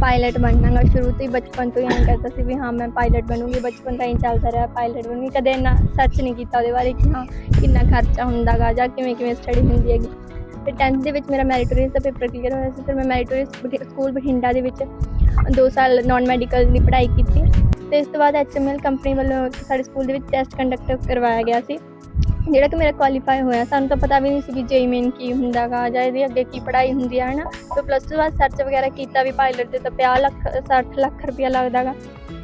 Pilot ਬਣਨਾ ਗਾ। ਸ਼ੁਰੂ ਤੋਂ ਹੀ ਬਚਪਨ ਤੋਂ ਹੀ ਐਂ ਕਰਦਾ ਸੀ ਵੀ ਹਾਂ, ਮੈਂ ਪਾਇਲਟ ਬਣੂੰਗੀ। ਬਚਪਨ ਤੋਂ ਹੀ ਚੱਲਦਾ ਰਿਹਾ ਪਾਇਲਟ ਬਣੂੰਗੀ। ਕਦੇ ਇੰਨਾ ਸਰਚ ਨਹੀਂ ਕੀਤਾ ਉਹਦੇ ਬਾਰੇ ਕਿ ਹਾਂ, ਕਿੰਨਾ ਖਰਚਾ ਹੁੰਦਾਗਾ ਜਾਂ ਕਿਵੇਂ ਕਿਵੇਂ ਸਟੱਡੀ ਹੁੰਦੀ ਹੈਗੀ। ਫਿਰ 10th ਦੇ ਵਿੱਚ ਮੇਰਾ ਮੈਰੀਟੋਰੀਅਸ ਦਾ ਪੇਪਰ ਕਲੀਅਰ ਹੋਇਆ ਸੀ, ਫਿਰ ਮੈਂ ਮੈਰਿਟੋਰੀਅਸ ਸਕੂਲ ਬਠਿੰਡਾ ਦੇ ਵਿੱਚ 2 ਸਾਲ ਨਾਨ ਮੈਡੀਕਲ ਦੀ ਪੜ੍ਹਾਈ ਕੀਤੀ। ਤੇ ਇਸ ਤੋਂ ਬਾਅਦ ਐਚਐਮਐਲ ਕੰਪਨੀ ਵੱਲੋਂ ਸਾਡੇ ਸਕੂਲ ਦੇ ਵਿੱਚ ਟੈਸਟ ਕੰਡਕਟ ਕਰਵਾਇਆ ਗਿਆ ਸੀ। ਜਿਹੜਾ ਕਿ ਮੇਰਾ ਕੁਆਲੀਫਾਈ ਹੋਇਆ, ਸਾਨੂੰ ਤਾਂ ਪਤਾ ਵੀ ਨਹੀਂ ਸੀ ਕਿ ਜੇਈ ਮੇਨ ਕੀ ਹੁੰਦਾਗਾ ਜਾਂ ਇਹਦੇ ਅੱਗੇ ਕੀ ਪੜ੍ਹਾਈ ਹੁੰਦੀ ਹੈ ਹਨਾ? ਤੇ ਪਲੱਸ ਟੂ ਬਾਅਦ ਸਰਚ ਵਗੈਰਾ ਕੀਤਾ ਵੀ ਪਾਇਲਟ ਤੇ ਤਾਂ 50 ਲੱਖ 60 ਲੱਖ ਰੁਪਇਆ ਲੱਗਦਾਗਾ।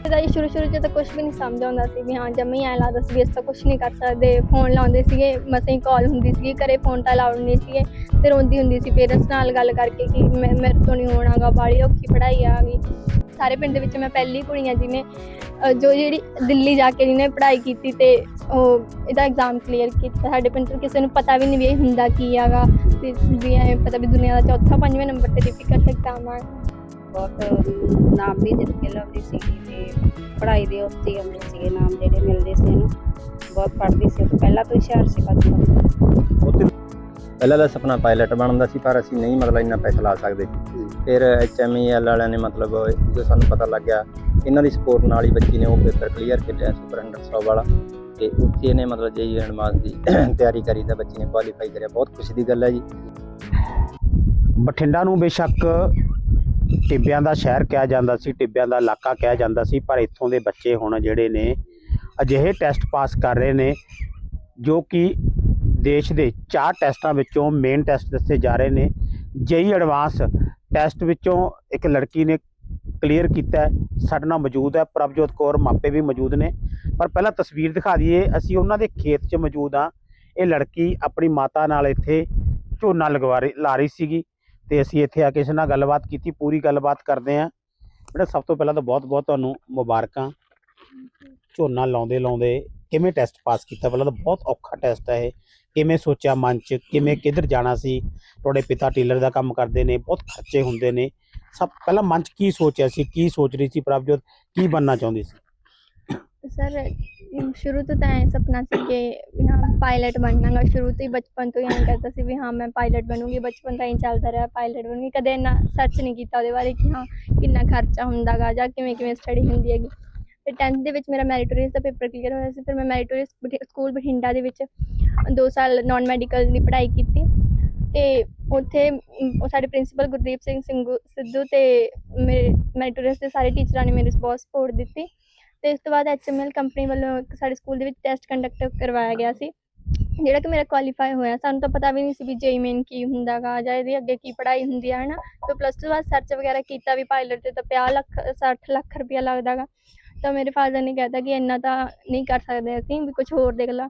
ਇਹਦਾ ਜੀ ਸ਼ੁਰੂ ਸ਼ੁਰੂ 'ਚ ਤਾਂ ਕੁਝ ਵੀ ਨਹੀਂ ਸਮਝ ਆਉਂਦਾ ਸੀ ਵੀ ਹਾਂ, ਜੰਮੀ ਐਂ ਲੱਗਦਾ ਸੀ ਵੀ ਇਸ ਤਾਂ ਕੁਝ ਨਹੀਂ ਕਰ ਸਕਦੇ। ਫੋਨ ਲਾਉਂਦੇ ਸੀਗੇ, ਮਸਾਂ ਹੀ ਕਾਲ ਹੁੰਦੀ ਸੀਗੀ, ਘਰੇ ਫੋਨ ਤਾਂ ਅਲਾਉਡ ਨਹੀਂ ਸੀਗੇ। ਤੇ ਰੋਂਦੀ ਹੁੰਦੀ ਸੀ ਪੇਰੈਂਟਸ ਨਾਲ ਗੱਲ ਕਰਕੇ ਕਿ ਮੈਂ, ਮੇਰੇ ਤੋਂ ਨਹੀਂ ਹੋਣਾਗਾ ਬਾਲੀ ਔਖੀ ਪੜ੍ਹਾਈ ਆ ਗਈ। ਸਾਰੇ ਪਿੰਡ ਦੇ ਵਿੱਚ ਮੈਂ ਪਹਿਲੀ ਕੁੜੀ ਆ ਜਿਹਨੇ ਜੋ ਜਿਹੜੀ ਦਿੱਲੀ ਜਾ ਕੇ ਜਿਹਨੇ ਪੜ੍ਹਾਈ ਕੀਤੀ ਤੇ ਉਹ ਇਹਦਾ ਐਗਜ਼ਾਮ ਕਲੀਅਰ ਕੀਤਾ। ਸਾਡੇ ਪਿੰਡ ਤੋਂ ਕਿਸੇ ਨੂੰ ਪਤਾ ਵੀ ਨਹੀਂ ਵੀ ਇਹ ਹੁੰਦਾ ਕੀ ਹੈਗਾ ਤੇ ਵੀ ਐਂ ਪਤਾ ਵੀ ਦੁਨੀਆ ਦਾ ਚੌਥਾ ਪੰਜਵੇਂ ਨੰਬਰ ਤੇ ਡਿਫਿਕਲਟ ਐਗਜ਼ਾਮ ਆ ਬਹੁਤ ਨਾਮ ਵੀ ਜਿੱਤ ਕੇ ਲਿਆਉਂਦੀ ਸੀਗੀ ਤੇ ਪੜ੍ਹਾਈ ਦੇ ਉੱਤੇ ਹੀ ਆਉਂਦੇ ਸੀਗੇ ਨਾਮ ਜਿਹੜੇ ਮਿਲਦੇ ਸੀ ਇਹਨੂੰ। ਬਹੁਤ ਪੜ੍ਹਦੀ ਸੀ ਪਹਿਲਾਂ ਤੋਂ ਹੀ ਹੁਸ਼ਿਆਰ ਸੀ ਉੱਥੇ ਪਹਿਲਾਂ ਦਾ ਸੁਪਨਾ ਪਾਇਲਟ ਬਣਨ ਦਾ ਸੀ, ਪਰ ਅਸੀਂ ਨਹੀਂ ਮਤਲਬ ਇੰਨਾ ਪੈਸਾ ਲਾ ਸਕਦੇ। ਫਿਰ ਐਚਐਮਈਐਲ ਵਾਲਿਆਂ ਨੇ ਮਤਲਬ ਜੋ ਸਾਨੂੰ ਪਤਾ ਲੱਗਿਆ ਇਹਨਾਂ ਦੀ ਸਪੋਰਟ ਨਾਲ ਹੀ ਬੱਚੀ ਨੇ ਉਹ ਪੇਪਰ ਕਲੀਅਰ ਕੀਤਾ ਸੁਪਰ ਅੰਡਰ 100 ਵਾਲਾ। ਤੇ ਉੱਥੇ ਇਹਨੇ ਮਤਲਬ ਜੇਈ ਐਡਵਾਂਸ ਦੀ ਤਿਆਰੀ ਕਰੀ ਤਾਂ ਬੱਚੀ ਨੇ ਕੁਆਲੀਫਾਈ ਕਰਿਆ। ਬਹੁਤ ਖੁਸ਼ੀ ਦੀ ਗੱਲ ਹੈ ਜੀ। ਬਠਿੰਡਾ ਨੂੰ ਬੇਸ਼ੱਕ ਟਿੱਬਿਆਂ ਦਾ ਸ਼ਹਿਰ ਕਿਹਾ ਜਾਂਦਾ ਸੀ, ਟਿੱਬਿਆਂ ਦਾ ਇਲਾਕਾ ਕਿਹਾ ਜਾਂਦਾ ਸੀ, ਪਰ ਇੱਥੋਂ ਦੇ ਬੱਚੇ ਹੁਣ ਜਿਹੜੇ ਨੇ ਅਜਿਹੇ ਟੈਸਟ ਪਾਸ ਕਰ ਰਹੇ ਨੇ, ਜੋ ਕਿ ਦੇਸ਼ ਦੇ ਚਾਰ ਟੈਸਟਾਂ ਵਿੱਚੋਂ ਮੇਨ ਟੈਸਟ ਦੱਸੇ ਜਾ ਰਹੇ ਨੇ। ਜੇਈ ਐਡਵਾਂਸ ਟੈਸਟ ਵਿੱਚੋਂ ਇੱਕ ਲੜਕੀ ਨੇ ਕਲੀਅਰ ਕੀਤਾ ਸਾਡੇ ਨਾਲ ਮੌਜੂਦ ਹੈ। ਪ੍ਰਭਜੋਤ ਕੌਰ ਮਾਪੇ ਵੀ ਮੌਜੂਦ ਨੇ। ਪਰ ਪਹਿਲਾਂ ਤਸਵੀਰ ਦਿਖਾ ਦਈਏ, ਅਸੀਂ ਉਹਨਾਂ ਦੇ ਖੇਤ 'ਚ ਮੌਜੂਦ ਹਾਂ। ਇਹ ਲੜਕੀ ਆਪਣੀ ਮਾਤਾ ਨਾਲ ਇੱਥੇ ਝੋਨਾ ਲਗਵਾ ਰਹੀ, ਲਾ ਰਹੀ ਸੀਗੀ ਤੇ ਅਸੀਂ ਇੱਥੇ ਆ ਕੇ ਇਸ ਨਾਲ ਗੱਲਬਾਤ ਕੀਤੀ, ਪੂਰੀ ਗੱਲਬਾਤ ਕਰਦੇ ਆਂ ਬੇਟਾ, ਸਭ ਤੋਂ ਪਹਿਲਾਂ ਤਾਂ ਬਹੁਤ-ਬਹੁਤ ਤੁਹਾਨੂੰ ਮੁਬਾਰਕਾਂ। ਝੋਨਾ ਲਾਉਂਦੇ ਲਾਉਂਦੇ ਕਿਵੇਂ ਟੈਸਟ ਪਾਸ ਕੀਤਾ? ਪਹਿਲਾਂ ਤਾਂ ਬਹੁਤ ਔਖਾ ਟੈਸਟ ਹੈ ਇਹ। ਕਿਵੇਂ ਸੋਚਿਆ ਮਨ 'ਚ? ਕਿਵੇਂ ਕਿੱਧਰ ਜਾਣਾ ਸੀ? ਤੁਹਾਡੇ ਪਿਤਾ ਟੇਲਰ ਦਾ ਕੰਮ ਕਰਦੇ ਨੇ, ਬਹੁਤ ਖਰਚੇ ਹੁੰਦੇ ਨੇ। ਸਭ ਪਹਿਲਾਂ ਮਨ 'ਚ ਕੀ ਸੋਚਿਆ ਸੀ? ਕੀ ਸੋਚ ਰਹੀ ਸੀ ਪ੍ਰਭਜੋਤ? ਕੀ ਬਣਨਾ ਚਾਹੁੰਦੀ ਸੀ? ਸਰ ਸ਼ੁਰੂ ਤੋਂ ਤਾਂ ਐਂ ਸੁਪਨਾ ਸੀ ਕਿ ਹਾਂ ਪਾਇਲਟ ਬਣਨਾਗਾ ਸ਼ੁਰੂ ਤੋਂ ਹੀ ਬਚਪਨ ਤੋਂ ਹੀ ਐਂ ਕਰਦਾ ਸੀ ਵੀ ਹਾਂ, ਮੈਂ ਪਾਇਲਟ ਬਣੂੰਗੀ। ਬਚਪਨ ਤੋਂ ਹੀ ਚੱਲਦਾ ਰਿਹਾ ਪਾਇਲਟ ਬਣੂੰਗੀ। ਕਦੇ ਇੰਨਾ ਸਰਚ ਨਹੀਂ ਕੀਤਾ ਉਹਦੇ ਬਾਰੇ ਕਿ ਹਾਂ, ਕਿੰਨਾ ਖਰਚਾ ਹੁੰਦਾਗਾ ਜਾਂ ਕਿਵੇਂ ਕਿਵੇਂ ਸਟੱਡੀ ਹੁੰਦੀ ਹੈਗੀ। ਫਿਰ 10th ਦੇ ਵਿੱਚ ਮੇਰਾ ਮੈਰੀਟੋਰੀਅਸ ਦਾ ਪੇਪਰ ਕਲੀਅਰ ਹੋਇਆ ਸੀ, ਫਿਰ ਮੈਂ ਮੈਰਿਟੋਰੀਅਸ ਸਕੂਲ ਬਠਿੰਡਾ ਦੇ ਵਿੱਚ 2 ਸਾਲ ਨਾਨ ਮੈਡੀਕਲ ਦੀ ਪੜ੍ਹਾਈ ਕੀਤੀ ਤੇ ਉੱਥੇ, ਉਹ ਸਾਡੇ ਪ੍ਰਿੰਸੀਪਲ ਗੁਰਦੀਪ ਸਿੰਘ ਸਿੰਘੂ ਸਿੱਧੂ ਤੇ ਮੇਰੇ ਮੈਰਿਟੋਰੀਅਸ ਦੇ ਸਾਰੇ ਟੀਚਰਾਂ ਨੇ ਮੇਰੀ ਬਹੁਤ ਸਪੋਰਟ ਦਿੱਤੀ ਤੇ ਇਸ ਤੋਂ ਬਾਅਦ ਐਚਐਮਐਲ ਕੰਪਨੀ ਵੱਲੋਂ ਇੱਕ ਸਾਡੇ ਸਕੂਲ ਦੇ ਵਿੱਚ ਟੈਸਟ ਕੰਡਕਟ ਕਰਵਾਇਆ ਗਿਆ ਸੀ, ਜਿਹੜਾ ਕਿ ਮੇਰਾ ਕੁਆਲੀਫਾਈ ਹੋਇਆ। ਸਾਨੂੰ ਤਾਂ ਪਤਾ ਵੀ ਨਹੀਂ ਸੀ ਵੀ ਜੇਈ ਮੇਨ ਕੀ ਹੁੰਦਾਗਾ ਜਾਂ ਇਹਦੇ ਅੱਗੇ ਕੀ ਪੜ੍ਹਾਈ ਹੁੰਦੀ ਹੈ ਹਨਾ? ਤੇ ਪਲੱਸ ਟੂ ਬਾਅਦ ਸਰਚ ਵਗੈਰਾ ਕੀਤਾ ਵੀ ਪਾਇਲਟ ਤੇ ਤਾਂ 50 ਲੱਖ 60 ਲੱਖ ਰੁਪਇਆ ਲੱਗਦਾਗਾ ਤਾਂ ਮੇਰੇ ਫਾਦਰ ਨੇ ਕਹਿਤਾ ਕਿ ਇੰਨਾ ਤਾਂ ਨਹੀਂ ਕਰ ਸਕਦੇ ਅਸੀਂ ਵੀ ਕੁਝ ਹੋਰ ਦੇਖ ਲਾ।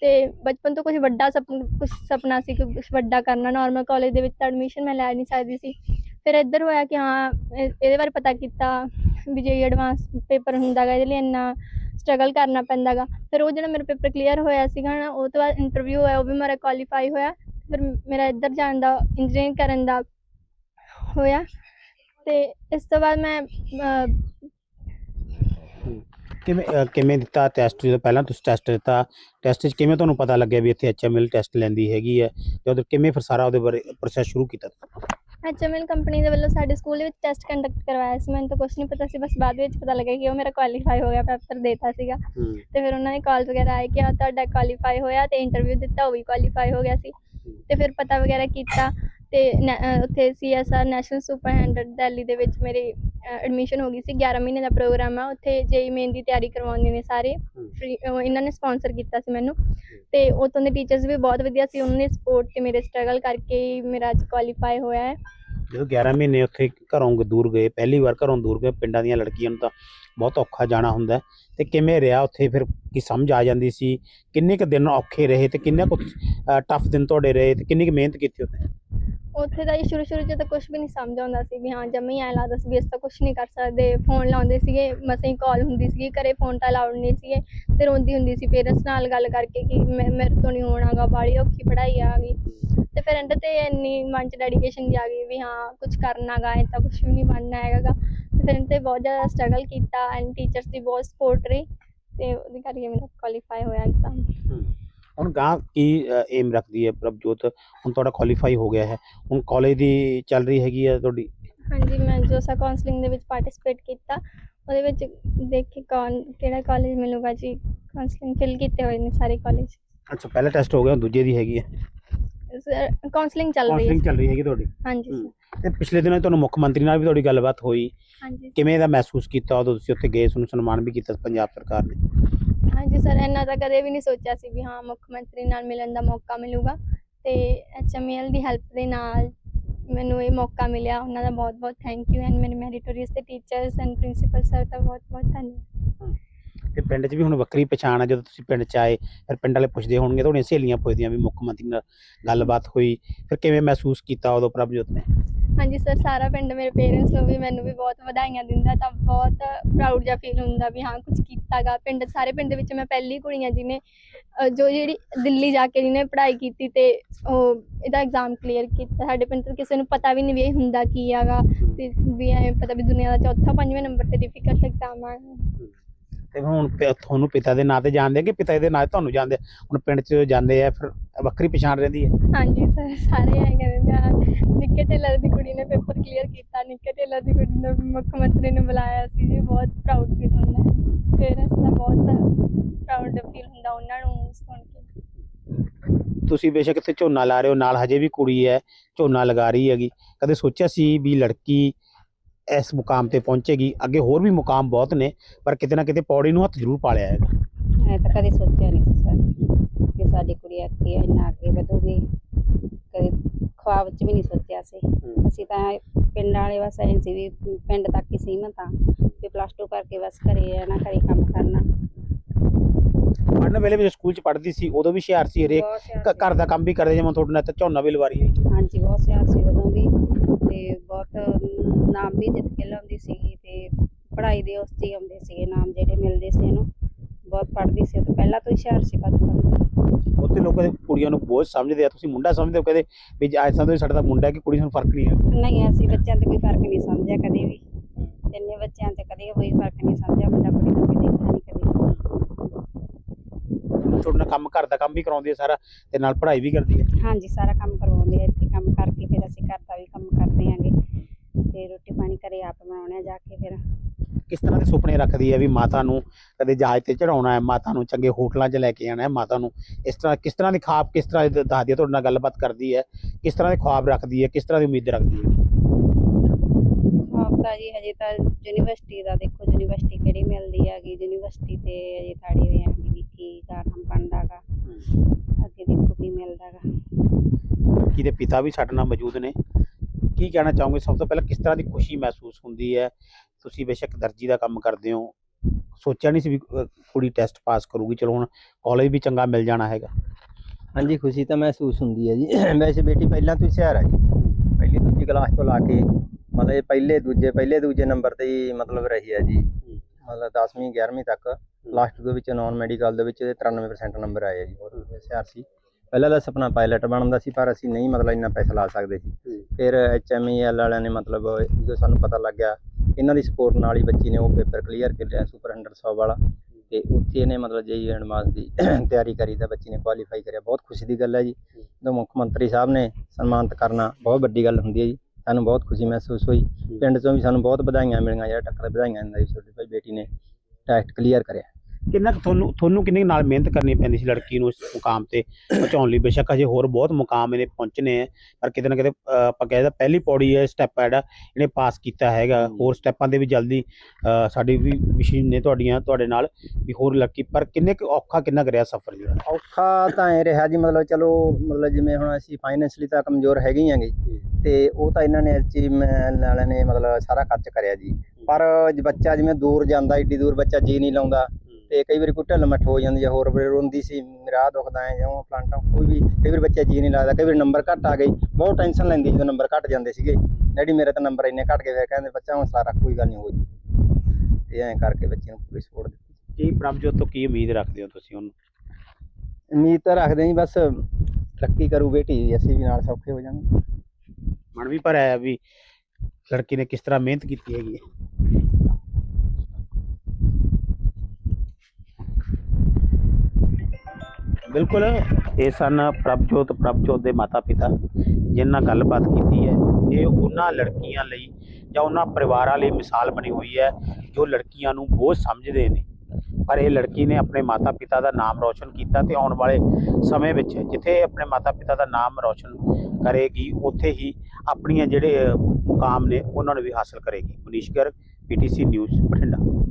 ਤੇ ਬਚਪਨ ਤੋਂ ਕੁਝ ਵੱਡਾ ਸੁਪਨਾ ਕੁਝ ਸੁਪਨਾ ਸੀ ਕਿ ਕੁਝ ਵੱਡਾ ਕਰਨਾ। ਨਾਰਮਲ ਕਾਲਜ ਦੇ ਵਿੱਚ ਤਾਂ ਐਡਮਿਸ਼ਨ ਮੈਂ ਲੈ ਨਹੀਂ ਸਕਦੀ ਸੀ। ਫਿਰ ਇੱਧਰ ਹੋਇਆ ਕਿ ਹਾਂ ਇਹਦੇ ਬਾਰੇ ਪਤਾ ਕੀਤਾ ਵੀ ਜੇ ਐਡਵਾਂਸ ਪੇਪਰ ਹੁੰਦਾਗਾ ਇਹਦੇ ਲਈ ਇੰਨਾ ਸਟਰਗਲ ਕਰਨਾ ਪੈਂਦਾਗਾ ਫਿਰ ਉਹ ਜਿਹੜਾ ਮੇਰਾ ਪੇਪਰ ਕਲੀਅਰ ਹੋਇਆ ਸੀਗਾ ਨਾ, ਉਹ ਤੋਂ ਬਾਅਦ ਇੰਟਰਵਿਊ ਹੋਇਆ, ਉਹ ਵੀ ਮੇਰਾ ਕੁਆਲੀਫਾਈ ਹੋਇਆ। ਫਿਰ ਮੇਰਾ ਇੱਧਰ ਜਾਣ ਦਾ ਇੰਜੀਨੀਅਰਿੰਗ ਕਰਨ ਦਾ ਹੋਇਆ। ਤੇ ਇਸ ਤੋਂ ਬਾਅਦ ਮੈਂ ਕਿਵੇਂ ਅਹ ਕਿਵੇਂ ਦਿੱਤਾ ਟੈਸਟ ਜਦੋਂ ਪਹਿਲਾਂ ਤੁਸੀਂ ਟੈਸਟ ਦਿੱਤਾ ਟੈਸਟ 'ਚ ਕਿਵੇਂ ਤੁਹਾਨੂੰ ਪਤਾ ਲੱਗਿਆ ਵੀ ਇੱਥੇ ਐਚਐਮਐਲ ਟੈਸਟ ਲੈਂਦੀ ਹੈਗੀ ਹੈ? ਤੇ ਉਧਰ ਕਿਵੇਂ ਫਿਰ ਸਾਰਾ ਉਹਦੇ ਬਾਰੇ ਪ੍ਰੋਸੈਸ ਸ਼ੁਰੂ ਕੀਤਾ ਐਚਐਮਐਲ ਕੰਪਨੀ ਦੇ ਵੱਲੋਂ ਸਾਡੇ ਸਕੂਲ ਵਿੱਚ ਟੈਸਟ ਕੰਡਕਟ ਕਰਵਾਇਆ ਸੀ। ਮੈਨੂੰ ਤਾਂ ਕੁਝ ਨਹੀਂ ਪਤਾ ਸੀ ਬਸ ਬਾਅਦ ਵਿੱਚ ਪਤਾ ਲੱਗਿਆ ਕਿ ਉਹ ਮੇਰਾ ਕੁਆਲੀਫਾਈ ਹੋ ਗਿਆ ਪੇਪਰ ਦੇਤਾ ਸੀਗਾ। ਤੇ ਫਿਰ ਉਹਨਾਂ ਨੇ ਕਾਲ ਵਗੈਰਾ ਆਏ ਕਿ ਆ ਤੁਹਾਡਾ ਕੁਆਲੀਫਾਈ ਹੋਇਆ ਤੇ ਇੰਟਰਵਿਊ ਦਿੱਤਾ ਉਹ ਵੀ ਕੁਆਲੀਫਾਈ ਹੋ ਗਿਆ ਸੀ। ਤੇ ਫਿਰ ਪਤਾ ਵਗੈਰਾ ਕੀਤਾ ਤੇ ਨੈ- ਅਹ ਉੱਥੇ ਸੀਐਸਆਰ ਨੈਸ਼ਨਲ ਸੁਪਰਡੈਂਟ ਦਿੱਲੀ ਦੇ ਵਿੱਚ ਮੇਰੀ ਐਡਮਿਸ਼ਨ ਹੋ ਗਈ ਸੀ 11 ਮਹੀਨੇ ਦਾ ਪ੍ਰੋਗਰਾਮ ਆ ਉੱਥੇ ਜੇਈ ਮੇਨ ਦੀ ਤਿਆਰੀ ਕਰਵਾਉਂਦੇ ਨੇ ਸਾਰੇ। ਫ੍ਰੀ ਇਹਨਾਂ ਨੇ ਸਪਾਂਸਰ ਕੀਤਾ ਸੀ ਮੈਨੂੰ। ਤੇ ਉੱਥੋਂ ਦੇ ਟੀਚਰਸ ਵੀ ਬਹੁਤ ਵਧੀਆ ਸੀ ਉਹਨਾਂ ਨੇ ਸਪੋਰਟ ਤੇ ਮੇਰੇ ਸਟਰਗਲ ਕਰਕੇ ਹੀ ਮੇਰਾ ਅੱਜ ਕੁਆਲੀਫਾਈ ਹੋਇਆ ਹੈ। ਜਦੋਂ 11 ਮਹੀਨੇ ਉੱਥੇ ਘਰੋਂ ਦੂਰ ਗਏ ਪਹਿਲੀ ਵਾਰ ਘਰੋਂ ਦੂਰ ਗਏ ਪਿੰਡਾਂ ਦੀਆਂ ਲੜਕੀਆਂ ਨੂੰ ਤਾਂ ਬਹੁਤ ਔਖਾ ਜਾਣਾ ਹੁੰਦਾ। ਤੇ ਕਿਵੇਂ ਰਿਹਾ ਉੱਥੇ ਫਿਰ ਕੀ ਸਮਝ ਆ ਜਾਂਦੀ ਸੀ? ਕਿੰਨੇ ਕੁ ਦਿਨ ਔਖੇ ਰਹੇ ਤੇ ਕਿੰਨੇ ਕੁ ਟਫ ਦਿਨ ਤੁਹਾਡੇ ਰਹੇ ਤੇ ਕਿੰਨੀ ਕੁ ਮਿਹਨਤ ਕੀਤੀ ਉੱਥੇ? ਉੱਥੇ ਤਾਂ ਜੀ ਸ਼ੁਰੂ ਸ਼ੁਰੂ 'ਚ ਤਾਂ ਕੁਝ ਵੀ ਨਹੀਂ ਸਮਝ ਆਉਂਦਾ ਸੀ ਵੀ ਹਾਂ ਜੰਮੀ ਐਂ ਲੱਗਦਾ ਸੀ ਵੀ ਇਸ ਤਾਂ ਕੁਝ ਨਹੀਂ ਕਰ ਸਕਦੇ। ਫੋਨ ਲਾਉਂਦੇ ਸੀਗੇ, ਮਸਾਂ ਹੀ ਕਾਲ ਹੁੰਦੀ ਸੀਗੀ, ਘਰੇ ਫੋਨ ਤਾਂ ਅਲਾਉਡ ਨਹੀਂ ਸੀਗੇ। ਤੇ ਰੋਂਦੀ ਹੁੰਦੀ ਸੀ ਪੇਰੈਂਟਸ ਨਾਲ ਗੱਲ ਕਰਕੇ ਕਿ ਮੈਂ, ਮੇਰੇ ਤੋਂ ਨਹੀਂ ਹੋਣਾਗਾ, ਬਾਲੀ ਔਖੀ ਪੜ੍ਹਾਈ ਆ ਗਈ। ਤੇ ਫਿਰ ਐਂਡ ਤੇ ਇੰਨੀ ਮਨ 'ਚ ਡੈਡੀਕੇਸ਼ਨ ਦੀ ਆ ਗਈ ਵੀ ਹਾਂ ਕੁਝ ਕਰਨਾਗਾ ਐ ਤਾਂ ਕੁਝ ਵੀ ਨਹੀਂ ਬਣਨਾ ਹੈਗਾ ਤੇ ਫਿਰ end ਤੇ ਬਹੁਤ ਜ਼ਿਆਦਾ ਸਟਰਗਲ ਕੀਤਾ ਐਂਡ ਟੀਚਰਸ ਦੀ ਬਹੁਤ ਸਪੋਰਟ ਰਹੀ। ਤੇ ਉਹਦੇ ਕਰਕੇ ਮੇਰਾ ਕੁਆਲੀਫਾਈ ਹੋਇਆ ਐਗਜ਼ਾਮ ਹੁਣ ਗਾਂ ਕੀ ਏਮ ਰੱਖਦੀ ਹੈ ਪ੍ਰਭਜੋਤ ਹੁਣ ਤੁਹਾਡਾ ਕੁਆਲੀਫਾਈ ਹੋ ਗਿਆ ਹੈ। ਹੁਣ ਕਾਲਜ ਦੀ ਚੱਲ ਰਹੀ ਹੈਗੀ ਹੈ ਤੁਹਾਡੀ? ਹਾਂਜੀ ਮੈਂ ਜੋਸਾ ਕਾਉਂਸਲਿੰਗ ਦੇ ਵਿੱਚ ਪਾਰਟਿਸਿਪੇਟ ਕੀਤਾ। ਉਹਦੇ ਵਿੱਚ ਦੇਖੀ ਕੌਣ ਕਿਹੜਾ ਕਾਲਜ ਮਿਲੂਗਾ ਜੀ? ਕਾਉਂਸਲਿੰਗ ਫਿਲ ਕੀਤੇ ਹੋਏ ਨੇ ਸਾਰੇ ਕਾਲਜ ਅੱਛਾ ਪਹਿਲਾ ਟੈਸਟ ਹੋ ਗਿਆ ਦੂਜੇ ਦੀ ਹੈਗੀ ਹੈ। ਸਰ ਕਾਉਂਸਲਿੰਗ ਚੱਲ ਰਹੀ ਹੈ ਕਾਉਂਸਲਿੰਗ ਚੱਲ ਰਹੀ ਹੈਗੀ ਤੁਹਾਡੀ? ਹਾਂਜੀ। ਸਰ ਤੇ ਪਿਛਲੇ ਦਿਨਾਂ 'ਚ ਤੁਹਾਨੂੰ ਮੁੱਖ ਮੰਤਰੀ ਨਾਲ ਵੀ ਤੁਹਾਡੀ ਗੱਲਬਾਤ ਹੋਈ। ਹਾਂਜੀ ਕਿਵੇਂ ਦਾ ਮਹਿਸੂਸ ਕੀਤਾ ਉਦੋਂ ਤੁਸੀਂ ਉੱਥੇ ਗਏ ਤੁਹਾਨੂੰ ਸਨਮਾਨ ਵੀ ਕੀਤਾ ਪੰਜਾਬ ਸਰਕਾਰ ਨੇ? ਹਾਂਜੀ ਸਰ ਇੰਨਾ ਤਾਂ ਕਦੇ ਵੀ ਨਹੀਂ ਸੋਚਿਆ ਸੀ ਵੀ ਹਾਂ ਮੁੱਖ ਮੰਤਰੀ ਨਾਲ ਮਿਲਣ ਦਾ ਮੌਕਾ ਮਿਲੂਗਾ। ਤੇ ਐਚਐਮਐਲ ਦੀ ਹੈਲਪ ਦੇ ਨਾਲ ਮੈਨੂੰ ਇਹ ਮੌਕਾ ਮਿਲਿਆ। ਉਹਨਾਂ ਦਾ ਬਹੁਤ ਬਹੁਤ ਥੈਂਕ ਯੂ ਐਂਡ ਮੇਰੇ ਮੈਰੀਟੋਰੀਅਸ ਦੇ ਟੀਚਰਸ ਐਂਡ ਪ੍ਰਿੰਸੀਪਲ ਸਰ ਦਾ ਬਹੁਤ ਬਹੁਤ ਧੰਨਵਾਦ। ਤੇ ਪਿੰਡ 'ਚ ਵੀ ਹੁਣ ਵੱਖਰੀ ਪਛਾਣ ਆ, ਜਦੋਂ ਤੁਸੀਂ ਪਿੰਡ 'ਚ ਆਏ, ਫਿਰ ਪਿੰਡ ਵਾਲੇ ਪੁੱਛਦੇ ਹੋਣਗੇ ਤੁਹਾਡੀਆਂ ਸਹੇਲੀਆਂ ਪੁੱਛਦੀਆਂ ਵੀ ਮੁੱਖ ਮੰਤਰੀ ਨਾਲ ਗੱਲਬਾਤ ਹੋਈ। ਫਿਰ ਕਿਵੇਂ ਮਹਿਸੂਸ ਕੀਤਾ ਉਦੋਂ ਪ੍ਰਭਜੋਤ ਨੇ? ਹਾਂਜੀ ਸਰ ਸਾਰਾ ਪਿੰਡ ਮੇਰੇ ਪੇਰੈਂਟਸ ਨੂੰ ਵੀ ਮੈਨੂੰ ਵੀ ਬਹੁਤ ਵਧਾਈਆਂ ਦਿੰਦਾ ਤਾਂ ਬਹੁਤ ਪ੍ਰਾਊਡ ਜਿਹਾ ਫੀਲ ਹੁੰਦਾ ਵੀ ਹਾਂ ਕੁਝ ਕੀਤਾਗਾ। ਪਿੰਡ ਸਾਰੇ ਪਿੰਡ ਦੇ ਵਿੱਚ ਮੈਂ ਪਹਿਲੀ ਕੁੜੀ ਹਾਂ ਜਿਹਨੇ ਅਹ, ਜੋ ਜਿਹੜੀ ਦਿੱਲੀ ਜਾ ਕੇ ਜਿਹਨੇ ਪੜ੍ਹਾਈ ਕੀਤੀ ਤੇ ਉਹ ਇਹਦਾ ਐਗਜ਼ਾਮ ਕਲੀਅਰ ਕੀਤਾ। ਸਾਡੇ ਪਿੰਡ ਤੋਂ ਕਿਸੇ ਨੂੰ ਪਤਾ ਵੀ ਨਹੀਂ ਵੀ ਇਹ ਹੁੰਦਾ ਕੀ ਹੈਗਾ ਤੇ ਵੀ ਐ ਪਤਾ ਵੀ ਦੁਨੀਆ ਦਾ ਚੌਥਾ ਪੰਜਵੇਂ ਨੰਬਰ ਤੇ ਡਿਫਿਕਲਟ ਐਗਜ਼ਾਮ ਆ। ਤੇ ਹੁਣ ਪ- ਤੁਹਾਨੂੰ ਪਿਤਾ ਦੇ ਨਾਂ ਤੇ ਜਾਣਦੇ ਆ ਕਿ ਪਿਤਾ ਦੇ ਨਾਂ ਤੇ ਤੁਹਾਨੂੰ ਜਾਣਦੇ? ਆ? ਹੁਣ ਪਿੰਡ 'ਚ ਜਾਂਦੇ ਆ ਫਿਰ ਵੱਖਰੀ ਪਛਾਣ ਰਹਿੰਦੀ ਹੈ। ਹਾਂਜੀ ਸਰ ਸਾਰੇ ਐਂ ਕਹਿੰਦੇ ਆ ਨਿੱਕੇ ਟੇਲਰ ਦੀ ਕੁੜੀ ਨੇ ਪੇਪਰ ਕਲੀਅਰ ਕੀਤਾ ਨਿੱਕੇ ਟੇਲਰ ਦੀ ਕੁੜੀ ਨੇ ਮੁੱਖ ਮੰਤਰੀ ਨੂੰ ਬੁਲਾਇਆ ਸੀ ਜੀ ਬਹੁਤ ਪ੍ਰਾਊਡ ਫੀਲ ਹੁੰਦਾ ਹੈ। ਪੇਰੈਂਟਸ ਦਾ ਬਹੁਤ ਪ੍ਰਾਊਡ ਫੀਲ ਹੁੰਦਾ ਉਹਨਾਂ ਨੂੰ ਸੁਣ ਕੇ। ਤੁਸੀਂ ਬੇਸ਼ੱਕ ਇੱਥੇ ਝੋਨਾ ਲਾ ਰਹੇ ਹੋ ਨਾਲ ਹਜੇ ਵੀ ਕੁੜੀ ਹੈ ਝੋਨਾ ਲਗਾ ਰਹੀ ਹੈਗੀ। ਕਦੇ ਸੋਚਿਆ ਸੀ ਵੀ ਲੜਕੀ ਇਸ ਮੁਕਾਮ ਤੇ ਪਹੁੰਚੇਗੀ ਅੱਗੇ ਹੋਰ ਵੀ ਮੁਕਾਮ ਬਹੁਤ ਨੇ ਪਰ ਕਿਤੇ ਨਾ ਕਿਤੇ ਪੌੜੀ ਨੂੰ ਹੱਥ ਜ਼ਰੂਰ ਪਾਲਿਆ ਹੈਗਾ ਮੈਂ ਤਾਂ ਕਦੇ ਸੋਚਿਆ ਨਹੀਂ ਸੀ ਸਰ ਕਿ ਸਾਡੀ ਕੁੜੀ ਅੱਗੇ ਇੰਨਾ ਅੱਗੇ ਵਧੂਗੀ ਕਦੇ ਖੁਆਬ 'ਚ ਵੀ ਨਹੀਂ ਸੋਚਿਆ ਸੀ ਅਸੀਂ ਤਾਂ ਪਿੰਡ ਵਾਲੇ ਬਸ ਐਂ ਸੀ ਵੀ ਪਿੰਡ ਤੱਕ ਹੀ ਸੀਮਤ ਆ ਵੀ ਪਲੱਸ 2 ਕਰਕੇ ਬਸ ਘਰੇ ਰਹਿਣਾ ਘਰੇ ਕੰਮ ਕਰਨਾ ਪੜ੍ਹਨ ਵੇਲੇ ਵੀ ਸਕੂਲ 'ਚ ਪੜ੍ਹਦੀ ਸੀ ਉਦੋਂ ਵੀ ਹੁਸ਼ਿਆਰ ਸੀ ਹਰੇਕ ਬਹੁਤ ਸਿਆਰ ਘ- ਘਰ ਦਾ ਕੰਮ ਵੀ ਕਰਦੇ ਜਿਵੇਂ ਤੁਹਾਡੇ ਨਾਲ ਤਾਂ ਝੋਨਾ ਵੀ ਲਵਾ ਰਹੀ ਹੈ ਹਾਂਜੀ ਬਹੁਤ ਸਿਆਰ ਸੀ ਉਦੋਂ ਵੀ ਤੇ ਬਹੁਤ ਨਾਮ ਵੀ ਜਿੱਤ ਕੇ ਲਿਆਉਂਦੀ ਸੀਗੀ ਤੇ ਪੜ੍ਹਾਈ ਦੇ ਉਸ 'ਚ ਹੀ ਆਉਂਦੇ ਸੀਗੇ ਨਾਮ ਜਿਹੜੇ ਮਿਲਦੇ ਸੀ ਇਹਨੂੰ ਬਹੁਤ ਪੜ੍ਹਦੀ ਸੀ ਉਹ ਤੋਂ ਪਹਿਲਾਂ ਤੋਂ ਹੀ ਹੁਸ਼ਿਆਰ ਸੀ ਬਚਪਨ ਤੋਂ। ਉੱਥੇ ਲੋਕਾਂ ਦੇ ਕੁੜੀਆਂ ਨੂੰ ਬੋਝ ਸਮਝਦੇ ਆ ਤੁਸੀਂ ਮੁੰਡਾ ਸਮਝਦੇ ਹੋ ਕਹਿੰਦੇ ਵੀ ਅੱਜ ਸਮਝਦੇ ਸਾਡਾ ਤਾਂ ਮੁੰਡਾ ਹੈ ਕਿ ਕੁੜੀ ਨੂੰ ਫ਼ਰਕ ਨਹੀਂ ਹੈ। ਨਹੀਂ ਅਸੀਂ ਬੱਚਿਆਂ ਤੇ ਕੋਈ ਫ਼ਰਕ ਨਹੀਂ ਸਮਝਿਆ ਕਦੇ ਵੀ। ਜਿੰਨੇ ਬੱਚਿਆਂ ਤੇ ਕਦੇ ਕੋਈ ਫ਼ਰਕ ਨਹੀਂ ਸਮਝਿਆ ਮੁੰਡਾ ਕੁੜੀ ਦਾ ਕੋਈ ਦੇਖਿਆ ਨਹੀਂ ਕਦੇ। ਤੁਹਾਡੇ ਨਾਲ ਕੰਮ ਘਰ ਦਾ ਕੰਮ ਵੀ ਕਰਾਉਂਦੀ ਹੈ ਸਾਰਾ ਤੇ ਨਾਲ ਪੜ੍ਹਾਈ ਵੀ ਕਰਦੀ ਹੈ। ਹਾਂਜੀ ਸਾਰਾ ਕੰਮ ਕਰਵਾਉਂਦੇ ਆ ਇੱਥੇ ਕੰਮ ਕਰਕੇ ਫਿਰ ਅਸੀਂ ਘਰ ਦਾ ਵੀ ਕੰਮ ਕਰਦੇ ਆਂਗੇ। ਤੇ ਰੋਟੀ ਪਾਣੀ ਘਰੇ ਆਪ ਬਣਾਉਣੇ ਆ ਜਾ ਕੇ ਫਿਰ। ਕਿਸ ਤਰ੍ਹਾਂ ਦੇ ਸੁਪਨੇ ਰੱਖਦੀ ਹੈ ਵੀ ਮਾਤਾ ਨੂੰ ਕਦੇ ਜਹਾਜ਼ ਤੇ ਚੜਾਉਣਾ ਹੈ ਮਾਤਾ ਨੂੰ ਚੰਗੇ ਹੋਟਲਾਂ 'ਚ ਲੈ ਕੇ ਆਣਾ ਹੈ ਮਾਤਾ ਨੂੰ ਇਸ ਤਰ੍ਹਾਂ ਕਿਸ ਤਰ੍ਹਾਂ ਦੇ ਖਾਬ ਕਿਸ ਤਰ੍ਹਾਂ ਦੇ ਦੱਸਦੀ ਹੈ ਤੁਹਾਡੇ ਨਾਲ ਗੱਲਬਾਤ ਕਰਦੀ ਹੈ ਕਿਸ ਤਰ੍ਹਾਂ ਦੇ ਖੁਆਬ ਰੱਖਦੀ ਹੈ ਕਿਸ ਤਰ੍ਹਾਂ ਦੀ ਉਮੀਦ ਰੱਖਦੀ ਹੈ? ਆਪ ਤਾਂ ਜੀ ਹਜੇ ਤਾਂ ਯੂਨੀਵਰਸਿਟੀ ਦਾ ਦੇਖੋ ਯੂਨੀਵਰਸਿਟੀ ਕਿਹੜੀ ਮਿਲਦੀ ਹੈਗੀ ਯੂਨੀਵਰਸਿਟੀ ਤੇ ਅਜੇ ਤਾੜੀ ਕੀ ਕਾਰਨ ਬਣਦਾਗਾ ਅੱਗੇ ਦੇਖੋ ਕੀ ਮਿਲਦਾਗਾ ਲੜਕੀ ਦੇ ਪਿਤਾ ਵੀ ਸਾਡੇ ਨਾਲ ਮੌਜੂਦ ਨੇ। ਕੀ ਕਹਿਣਾ ਚਾਹੋਗੇ? ਸਭ ਤੋਂ ਪਹਿਲਾਂ ਕਿਸ ਤਰ੍ਹਾਂ ਦੀ ਖੁਸ਼ੀ ਮਹਿਸੂਸ ਹੁੰਦੀ ਹੈ? ਤੁਸੀਂ ਬੇਸ਼ੱਕ ਦਰਜੀ ਦਾ ਕੰਮ ਕਰਦੇ ਹੋ। ਸੋਚਿਆ ਨਹੀਂ ਸੀ ਵੀ ਕੁੜੀ ਟੈਸਟ ਪਾਸ ਕਰੂਗੀ। ਚਲੋ ਹੁਣ ਕਾਲਜ ਵੀ ਚੰਗਾ ਮਿਲ ਜਾਣਾ ਹੈਗਾ। ਹਾਂਜੀ ਖੁਸ਼ੀ ਤਾਂ ਮਹਿਸੂਸ ਹੁੰਦੀ ਹੈ ਜੀ। ਵੈਸੇ ਬੇਟੀ ਪਹਿਲਾਂ ਤੋਂ ਹੀ ਹੁਸ਼ਿਆਰ ਹੈ ਜੀ। ਪਹਿਲੀ ਦੂਜੀ ਕਲਾਸ ਤੋਂ ਲਾ ਕੇ ਮਤਲਬ ਇਹ ਪਹਿਲੇ ਦੂਜੇ ਪਹਿਲੇ ਦੂਜੇ ਨੰਬਰ ਤੇ ਹੀ ਮਤਲਬ ਰਹੀ ਹੈ ਜੀ। ਮਤਲਬ 10ਵੀਂ 11ਵੀਂ ਤੱਕ ਲਾਸਟ ਦੇ ਵਿੱਚ ਨਾਨ ਮੈਡੀਕਲ ਦੇ ਵਿੱਚ ਇਹਦੇ 93% ਨੰਬਰ ਆਏ ਆ ਜੀ ਬਹੁਤ ਵਧੀਆ ਹੁਸ਼ਿਆਰ ਸੀ। ਪਹਿਲਾਂ ਦਾ ਸੁਪਨਾ ਪਾਇਲਟ ਬਣਨ ਦਾ ਸੀ ਪਰ ਅਸੀਂ ਨਹੀਂ ਮਤਲਬ ਇੰਨਾ ਪੈਸਾ ਲਾ ਸਕਦੇ ਸੀ। ਫਿਰ ਐਚਐਮਈਐਲ ਵਾਲਿਆਂ ਨੇ ਮਤਲਬ ਜਦੋਂ ਸਾਨੂੰ ਪਤਾ ਲੱਗਿਆ ਇਹਨਾਂ ਦੀ ਸਪੋਰਟ ਨਾਲ ਹੀ ਬੱਚੀ ਨੇ ਉਹ ਪੇਪਰ ਕਲੀਅਰ ਕੀਤਾ ਸੁਪਰ 100 ਵਾਲਾ। ਤੇ ਉੱਥੇ ਇਹਨੇ ਮਤਲਬ ਜੇਈ ਐਡਵਾਂਸ ਦੀ ਤਿਆਰੀ ਕਰੀ ਤਾਂ ਬੱਚੀ ਨੇ ਕੁਆਲੀਫਾਈ ਕਰਿਆ। ਬਹੁਤ ਖੁਸ਼ੀ ਦੀ ਗੱਲ ਹੈ ਜੀ। ਜਦੋਂ ਮੁੱਖ ਮੰਤਰੀ ਸਾਹਿਬ ਨੇ ਸਨਮਾਨਿਤ ਕਰਨਾ ਬਹੁਤ ਵੱਡੀ ਗੱਲ ਹੁੰਦੀ ਹੈ ਜੀ। ਸਾਨੂੰ ਬਹੁਤ ਖੁਸ਼ੀ ਮਹਿਸੂਸ ਹੋਈ। ਪਿੰਡ ਚੋਂ ਵੀ ਸਾਨੂੰ ਬਹੁਤ ਵਧਾਈਆਂ ਮਿਲੀਆਂ ਜਿਹੜਾ ਟੱਕਰ ਵਧਾਈਆਂ ਦਿੰਦਾ ਜੀ ਛੋਟੀ ਭਾਈ ਬੇਟੀ ਨੇ। ਟੈਸਟ ਕਲੀਅਰ ਕਰਿਆ। ਕਿੰਨਾ ਕੁ ਤੁਹਾਨੂੰ ਤੁਹਾਨੂੰ ਕਿੰਨੀ ਨਾਲ ਮਿਹਨਤ ਕਰਨੀ ਪੈਂਦੀ ਸੀ ਲੜਕੀ ਨੂੰ ਇਸ ਮੁਕਾਮ ਤੇ ਪਹੁੰਚਾਉਣ ਲਈ? ਬੇਸ਼ੱਕ ਅਜੇ ਹੋਰ ਬਹੁਤ ਮੁਕਾਮ ਇਹਨੇ ਪਹੁੰਚਨੇ ਆ ਪਰ ਕਿਤੇ ਨਾ ਕਿਤੇ ਆਪਾਂ ਕਹਿੰਦਾ ਪਹਿਲੀ ਪੌੜੀ ਹੈ ਸਟੈਪ ਹੈ ਜਿਹੜਾ ਇਹਨੇ ਪਾਸ ਕੀਤਾ ਹੈਗਾ। ਹੋਰ ਸਟੈਪਾਂ ਦੇ ਵੀ ਜਲਦੀ ਸਾਡੀ ਵੀ ਮਸ਼ੀਨ ਨੇ ਤੁਹਾਡੀਆਂ ਤੁਹਾਡੇ ਨਾਲ ਵੀ ਹੋਰ ਲੜਕੀ ਪਰ ਕਿੰਨੇ ਕੁ ਔਖਾ ਕਿੰਨਾ ਕਰਿਆ ਸਫ਼ਰ ਜਿਹੜਾ? ਔਖਾ ਤਾਂ ਇਹ ਰਿਹਾ ਜੀ ਮਤਲਬ ਚਲੋ ਮਤਲਬ ਜਿਵੇਂ ਹੁਣ ਅਸੀਂ ਫਾਈਨੈਂਸ਼ਲੀ ਤਾਂ ਕਮਜ਼ੋਰ ਹੈਗੇ ਹੀ ਆਂਗੇ ਤੇ ਉਹ ਤਾਂ ਇਹਨਾਂ ਨੇ ਅਚੀਵਮੈਂਟ ਵਾਲਿਆਂ ਨੇ ਮਤਲਬ ਸਾਰਾ ਖਰਚ ਕਰਿਆ ਜੀ। ਪਰ ਜੇ ਬੱਚਾ ਜਿਵੇਂ ਦੂਰ ਜਾਂਦਾ ਏਡੀ ਦੂਰ ਬੱਚਾ ਜੀ ਨਹੀਂ ਲਾਉਂਦਾ ਤੇ ਕਈ ਵਾਰੀ ਕੋਈ ਢਿੱਲ ਮੱਠ ਹੋ ਜਾਂਦੀ ਜਾਂ ਹੋਰ ਵਾਰੀ ਰੋਂਦੀ ਸੀ ਮੇਰਾ ਦੁਖਦਾ ਹੈ ਜਿਉਂ ਪਲਾਂਟਾਂ ਕੋਈ ਵੀ ਕਈ ਵਾਰੀ ਬੱਚਾ ਜੀ ਨਹੀਂ ਲੱਗਦਾ ਕਈ ਵਾਰੀ ਨੰਬਰ ਘੱਟ ਆ ਗਈ ਬਹੁਤ ਟੈਨਸ਼ਨ ਲੈਂਦੀ ਜਦੋਂ ਨੰਬਰ ਘੱਟ ਜਾਂਦੇ ਸੀਗੇ ਡੈਡੀ ਮੇਰੇ ਤਾਂ ਨੰਬਰ ਇੰਨੇ ਘੱਟ ਗਏ ਫਿਰ ਕਹਿੰਦੇ ਬੱਚਾ ਹੌਸਲਾ ਰੱਖ ਕੋਈ ਗੱਲ ਨਹੀਂ ਹੋ ਜੀ। ਤੇ ਐਂ ਕਰਕੇ ਬੱਚੇ ਨੂੰ ਪੂਰੀ ਸਪੋਰਟ ਦਿੱਤੀ। ਕੀ ਪ੍ਰਭਜੋਤ ਤੋਂ ਕੀ ਉਮੀਦ ਰੱਖਦੇ ਹੋ ਤੁਸੀਂ ਉਹਨੂੰ? ਉਮੀਦ ਤਾਂ ਰੱਖਦੇ ਹਾਂ ਜੀ ਬਸ ਤਰੱਕੀ ਕਰੂ ਬੇਟੀ ਅਸੀਂ ਵੀ ਨਾਲ ਸੌਖੇ ਹੋ ਜਾਵਾਂਗੇ। ਮਨ ਵੀ ਭਰਿਆ ਵੀ ਲੜਕੀ ਨੇ ਕਿਸ ਤਰ੍ਹਾਂ ਮਿਹਨਤ ਕੀਤੀ ਹੈਗੀ ਹੈ। ਬਿਲਕੁਲ, ਇਹ ਸਨ ਪ੍ਰਭਜੋਤ ਪ੍ਰਭਜੋਤ ਦੇ ਮਾਤਾ ਪਿਤਾ ਜਿਨ੍ਹਾਂ ਨਾਲ ਗੱਲਬਾਤ ਕੀਤੀ ਹੈ। ਇਹ ਉਹਨਾਂ ਲੜਕੀਆਂ ਲਈ ਜਾਂ ਉਹਨਾਂ ਪਰਿਵਾਰਾਂ ਲਈ ਮਿਸਾਲ ਬਣੀ ਹੋਈ ਹੈ, ਜੋ ਲੜਕੀਆਂ ਨੂੰ ਬਹੁਤ ਸਮਝਦੇ ਨੇ। ਪਰ ਇਹ ਲੜਕੀ ਨੇ ਆਪਣੇ ਮਾਤਾ-ਪਿਤਾ ਦਾ ਨਾਮ ਰੌਸ਼ਨ ਕੀਤਾ ਤੇ ਆਉਣ ਵਾਲੇ ਸਮੇਂ ਵਿੱਚ ਜਿੱਥੇ ਆਪਣੇ ਮਾਤਾ-ਪਿਤਾ ਦਾ ਨਾਮ ਰੌਸ਼ਨ ਕਰੇਗੀ, ਉੱਥੇ ਹੀ ਆਪਣੀਆਂ ਜਿਹੜੇ ਮੁਕਾਮ ਨੇ, ਉਹਨਾਂ ਨੂੰ ਵੀ ਹਾਸਲ ਕਰੇਗੀ। Manish Garg PTC news, Bathinda.